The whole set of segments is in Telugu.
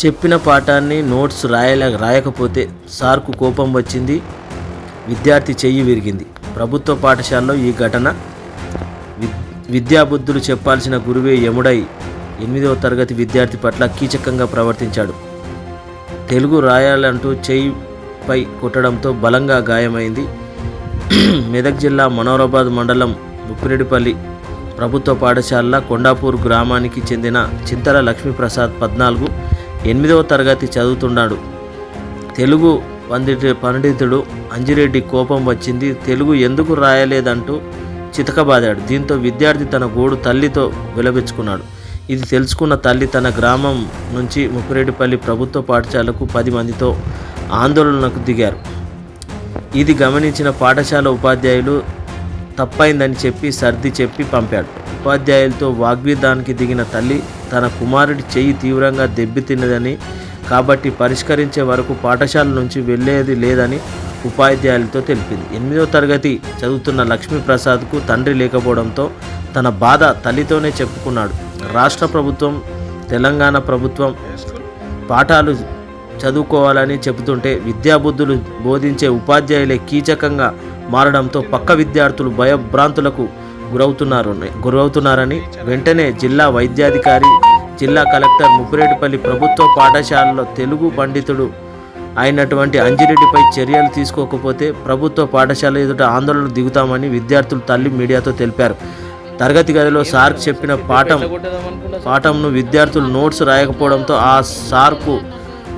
చెప్పిన పాఠాన్ని నోట్స్ రాయలే రాయకపోతే సార్కు కోపం వచ్చింది. విద్యార్థి చెయ్యి విరిగింది. ప్రభుత్వ పాఠశాలలో ఈ ఘటన విద్యాబుద్ధులు చెప్పాల్సిన గురువే యముడై ఎనిమిదవ తరగతి విద్యార్థి పట్ల కీచకంగా ప్రవర్తించాడు. తెలుగు రాయాలంటూ చేయిపై కొట్టడంతో బలంగా గాయమైంది. మెదక్ జిల్లా మనోరాబాద్ మండలం ముప్పిరెడ్డిపల్లి ప్రభుత్వ పాఠశాల కొండాపూర్ గ్రామానికి చెందిన చింతల లక్ష్మీప్రసాద్ పద్నాలుగు ఎనిమిదవ తరగతి చదువుతున్నాడు. తెలుగు పండిత పండితుడు అంజిరెడ్డి కోపం వచ్చింది. తెలుగు ఎందుకు రాయలేదంటూ చితకబాదాడు. దీంతో విద్యార్థి తన గోడు తల్లితో విలపించుకున్నాడు ఇది తెలుసుకున్న తల్లి తన గ్రామం నుంచి ముప్పిరెడ్డిపల్లి ప్రభుత్వ పాఠశాలకు పది మందితో ఆందోళనకు దిగారు. ఇది గమనించిన పాఠశాల ఉపాధ్యాయులు తప్పైందని చెప్పి సర్ది చెప్పి పంపాడు. ఉపాధ్యాయులతో వాగ్విధానికి దిగిన తల్లి తన కుమారుడి చెయ్యి తీవ్రంగా దెబ్బతిన్నదని కాబట్టి పరిష్కరించే వరకు పాఠశాల నుంచి వెళ్ళేది లేదని ఉపాధ్యాయులతో తెలిపింది. ఎనిమిదో తరగతి చదువుతున్న లక్ష్మీప్రసాద్కు తండ్రి లేకపోవడంతో తన బాధ తల్లితోనే చెప్పుకున్నాడు. రాష్ట్ర ప్రభుత్వం తెలంగాణ ప్రభుత్వం పాఠాలు చదువుకోవాలని చెబుతుంటే విద్యాబుద్ధులు బోధించే ఉపాధ్యాయులే కీచకంగా మారడంతో పక్క విద్యార్థులు భయభ్రాంతులకు గురవుతున్నారు గురవుతున్నారని వెంటనే జిల్లా వైద్యాధికారి జిల్లా కలెక్టర్ ముప్పిరెడ్డిపల్లి ప్రభుత్వ పాఠశాలలో తెలుగు పండితుడు అయినటువంటి అంజిరెడ్డిపై చర్యలు తీసుకోకపోతే ప్రభుత్వ పాఠశాల ఎదుట ఆందోళన దిగుతామని విద్యార్థులు తల్లి మీడియాతో తెలిపారు. తరగతి గదిలో సార్ చెప్పిన పాఠం పాఠంను విద్యార్థులు నోట్స్ రాయకపోవడంతో ఆ సార్కు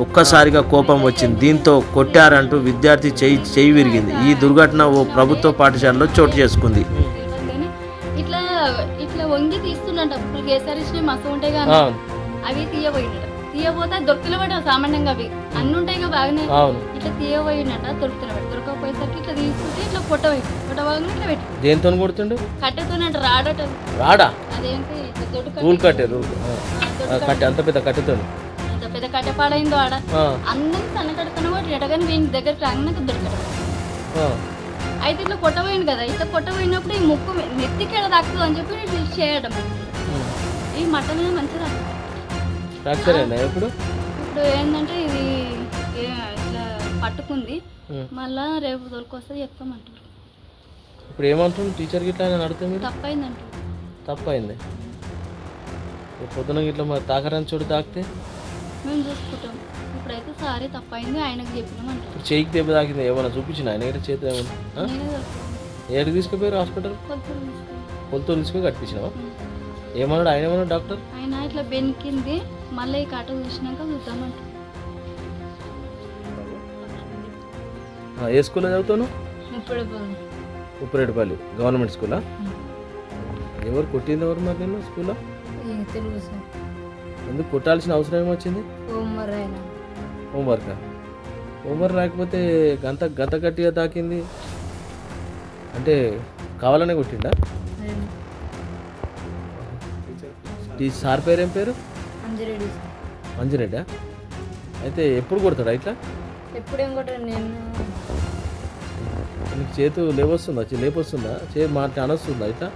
ఒక్కసారిగా కోపం వచ్చింది. దీంతో కొట్టారంటూ విద్యార్థి చెయ్యి చెయ్యి విరిగింది. ఈ దుర్ఘటన ఓ ప్రభుత్వ పాఠశాలలో చోటు చేసుకుంది. ఇట్లా ఇట్లా వంగి తీస్తున్నట్టు ఇప్పుడు కేసరిచ్చినవి మస్తు ఉంటాయి కానీ అవి తీయబోయినట తీయబోతే దొరకలేబడి సామాన్యంగా అవి. అన్ని ఉంటాయి కదా బాగానే. అవును. ఇట్లా తీయబోయినట దొరుకుతున్నాడు దొరకకపోయేసరికి ఇట్లా తీసుకుంటే ఇట్లా కొట్టబోయి కొట్టబోగానే ఇట్లా పెట్టి దేంతో కొడుతుండు? కట్టెతోనట రాడట. రాడా? అదేంటి. రూల్ కట్టే. రూల్. కట్టె అంత పెద్ద కట్టెతో ఎంత పెద్ద కట్టె పాడైందో ఆడ అందరికి సన్న కడుతున్న కూడా ఎటగాని వీని దగ్గరికి రాగానే దొరకడు అయితే ఇట్లా కొట్టబోయింది కదా ఇట్లా కొట్టబోయినప్పుడు ఈ ముక్కు మీ- నెత్తికి ఎడ తాకుతుంది అని చెప్పి ఇట్లా చేయడం ఈ మటన్ అయినా ఇప్పుడు? ఇప్పుడు ఏంటంటే ఇది ఇట్లా పట్టుకుంది. మళ్ళా రేపు దొరికొస్తే చెప్తామంటారు. ఇప్పుడు ఏమంటుంది టీచర్ గిట్లా ఆయన అడిగితే మీరు? తప్పైందంటారు తప్పైంది. పొద్దున గిట్లా మరి తాకరాని చోటు తాకితే? మేము చూసుకుంటాం. ఇప్పుడైతే సారీ తప్పైంది ఆయనకు చెప్పినామంటారు ఇప్పుడు చేయికి దెబ్బ తాకింది? ఏమైనా చూపించిన? ఆయన గిట్ల చేతి దొరుకుతాను ఏడికి తీసుకుపోయారు హాస్పిటల్? కొలతో తీసుకుని కట్టించినావా? ఏమన్నాడు? ఆయన ఏమన్నాడు డాక్టర్? ఆయన ఇట్లా బెనికింది మళ్ళీ ఈ కాట చూసినాక చూద్దామంటారు ఆ, ఏ స్కూల్లో చదువుతాను ఇప్పుడు ఉప్పిరెడ్డిపల్లి గవర్నమెంట్ స్కూలా? ఎవరు కొట్టింది ఎవరు మరి నిన్ను స్కూల్లో? తెలుగు సార్. ఎందుకు కొట్టాల్సిన అవసరం ఏమొచ్చింది? హోంవర్క్. హోంవర్క్ రాకపోతే గంత గంత గట్టిగా తాకింది. అంటే కావాలనే కొట్టిండా? ఈ సార్ పేరు ఏం పేరు మంజిరెడ్డా అయితే ఎప్పుడు కొడతాడా ఇట్లా? ఎప్పుడేం కొట్టాను నేను. నీకు చేతు లేవొస్తుందా చే- లేపొస్తుందా? చే మాట అనొస్తుందా ఇట్లా?